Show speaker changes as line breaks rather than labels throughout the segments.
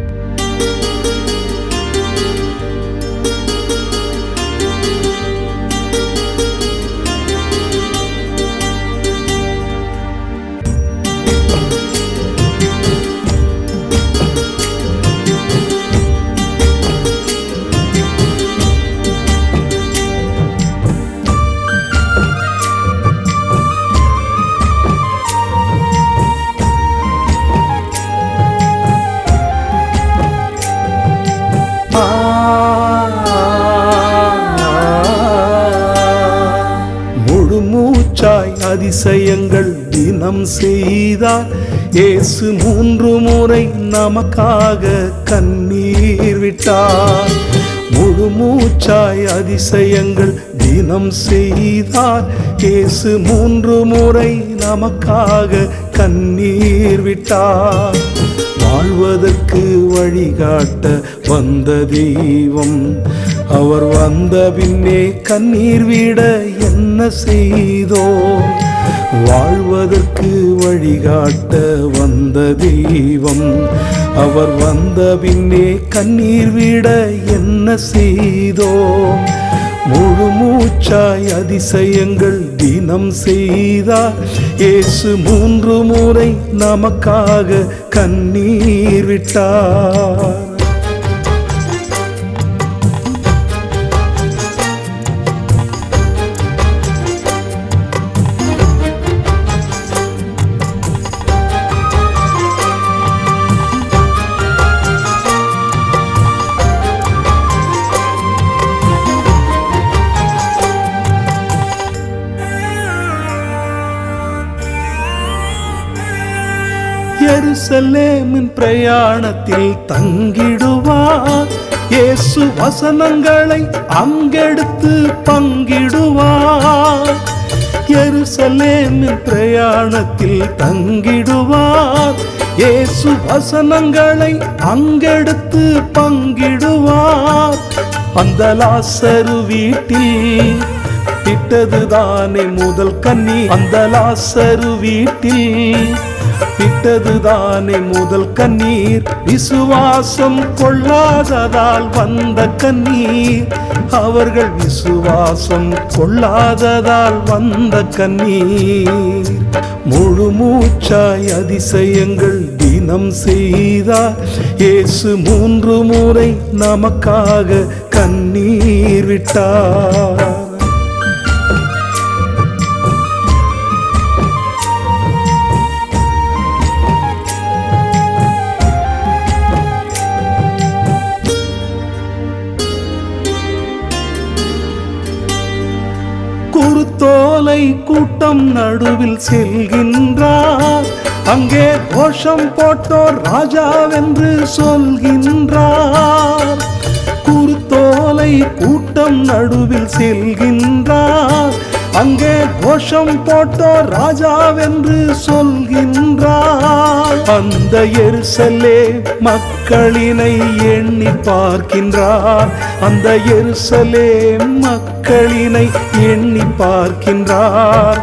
முழு செய்தாய் அதிசயங்கள் தினம் செய்தார். இயேசு மூன்று முறை நமக்காக கண்ணீர் விட்டார். முழு மூச்சாய் அதிசயங்கள் தினம் செய்தார். இயேசு மூன்று முறை நமக்காக கண்ணீர் விட்டார். வாழ்வதற்கு வழிகாட்ட வந்த தெய்வம். அவர் வந்த பின்னே கண்ணீர் விட என்ன செய்தோம் வாழ்வதற்கு வழிகாட்ட வந்த தெய்வம். அவர் வந்த பின்னே கண்ணீர் விட என்ன செய்தோம் முழு மூச்சாய் அதிசயங்கள் தினம் செய்தார். இயேசு மூன்று முறை நமக்காக கண்ணீர் விட்டார். எருசலேமின் பிரயாணத்தில் தங்கிடுவார். இயேசு வசனங்களை அங்கெடுத்து பங்கிடுவார். எருசலேமின் பிரயாணத்தில் தங்கிடுவார். இயேசு வசனங்களை அங்கெடுத்து பங்கிடுவார். அந்த லாசரு வீட்டில் விட்டதுதானே முதல் கண்ணி அந்த லாசரு வீட்டில் விட்டதுதானே முதல் கண்ணீர். விசுவாசம் கொள்ளாததால் வந்த கண்ணீர். அவர்கள் விசுவாசம் கொள்ளாததால் வந்த கண்ணீர். முழு மூச்சாய் அதிசயங்கள் தினம் செய்தார். இயேசு மூன்று முறை நமக்காக கண்ணீர் விட்டார். நடுவில் செல்கின்றார். அங்கே கோஷம் போட்டோர் ராஜாவென்று சொல்கின்றார். குருத்தோலை கூட்டம் நடுவில் செல்கின்றார். அங்கே கோஷம் போட்டோர் ராஜாவென்று சொல்கின்றார். அந்த எருசலே மக்களினை எண்ணி பார்க்கின்றார். அந்த எருசலே மக்களினை எண்ணி பார்க்கின்றார்.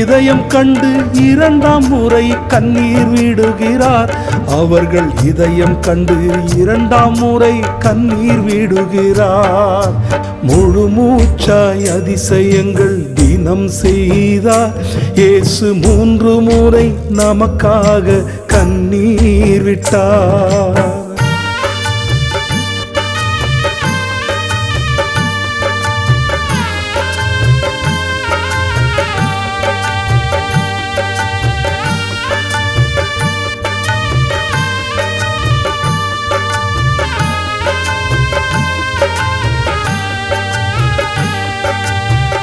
இதயம் கண்டு இரண்டாம் முறை கண்ணீர் விடுகிறார். அவர்கள் இதயம் கண்டு இரண்டாம் முறை கண்ணீர் விடுகிறார். முழு மூச்சாய் அதிசயங்கள் தினம் செய்தார். இயேசு மூன்று முறை நமக்காக கண்ணீர் விட்டார்.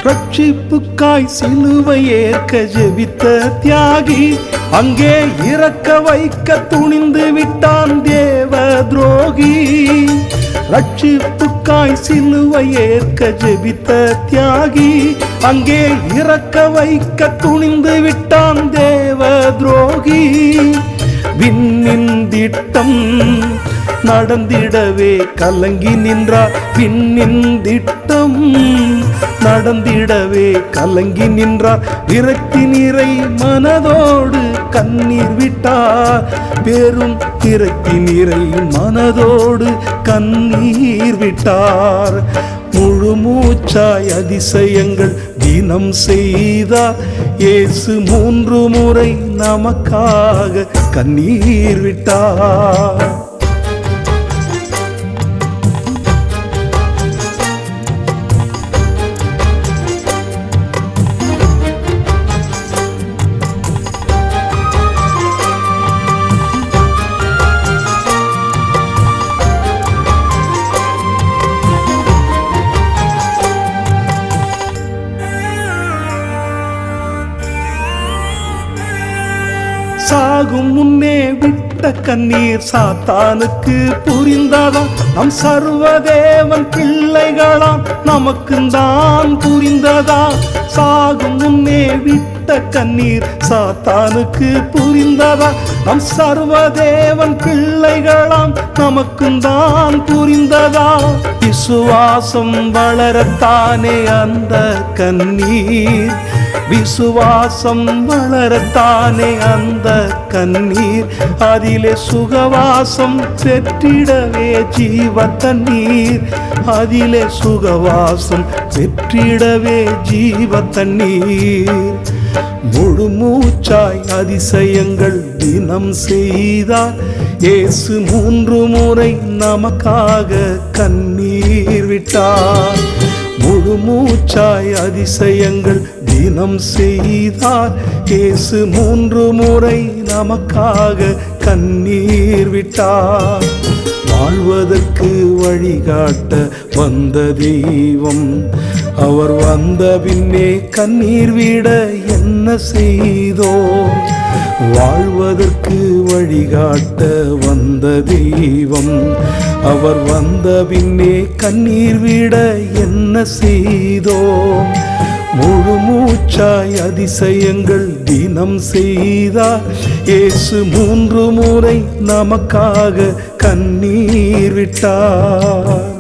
ரட்சிப்புக்காய் சிலுவை ஏற்க ஜெபித்த தியாகி அங்கே இறக்க வைக்க துணிந்து விட்டான் தேவ துரோகி. ரட்சிப்புக்காய் சிலுவை ஏற்க ஜெபித்த தியாகி அங்கே இறக்க வைக்க துணிந்து விட்டான் தேவ துரோகி. விண்ணின் திட்டம் நடந்திடவே கலங்கி நின்றார் பின்னின் திட்டம் நடந்திடவே கலங்கி நின்றார் விரக்தி நிறை மனதோடு கண்ணீர் விட்டார் பெரும் விரக்தி நிறை மனதோடு கண்ணீர் விட்டார். முழு மூச்சாய் அதிசயங்கள் தினம் செய்தார் இயேசு மூன்று முறை நமக்காக கண்ணீர் விட்டார். கண்ணீர் சாத்தானுக்கு புரிந்ததா நம் சர்வதேவன் பிள்ளைகளாம். நமக்கு தான் புரிந்ததா? சாகும் முன்னே விட்டு விட்ட கண்ணீர் சாத்தானுக்கு புரிந்ததா? நம் சர்வதேவன் பிள்ளைகளாம் நமக்கும் தான் புரிந்ததா? விசுவாசம் வளரத்தானே அந்த கண்ணீர். விசுவாசம் வளரத்தானே அந்த கண்ணீர். அதிலே சுகவாசம் பெற்றிடவே ஜீவ தண்ணீர் அதிலே சுகவாசம் பெற்றிடவே ஜீவ தண்ணீர் முழு மூச்சாய் அதிசயங்கள் தினம் செய்தார். இயேசு மூன்று முறை நமக்காக கண்ணீர் விட்டார். முழு மூச்சாய் அதிசயங்கள் தினம் செய்தார். இயேசு மூன்று முறை நமக்காக கண்ணீர் விட்டார். வாழ்வதற்கு வழிகாட்ட வந்த தெய்வம் அவர் வந்த பின்னே கண்ணீர் விட என்ன செய்தோ? வாழ்வதற்கு வழிகாட்ட வந்த தெய்வம். அவர் வந்த பின்னே கண்ணீர் விட என்ன செய்தோ? முழு மூச்சாய் அதிசயங்கள் தினம் செய்தார். இயேசு மூன்று முறை நமக்காக கண்ணீர் விட்டார்.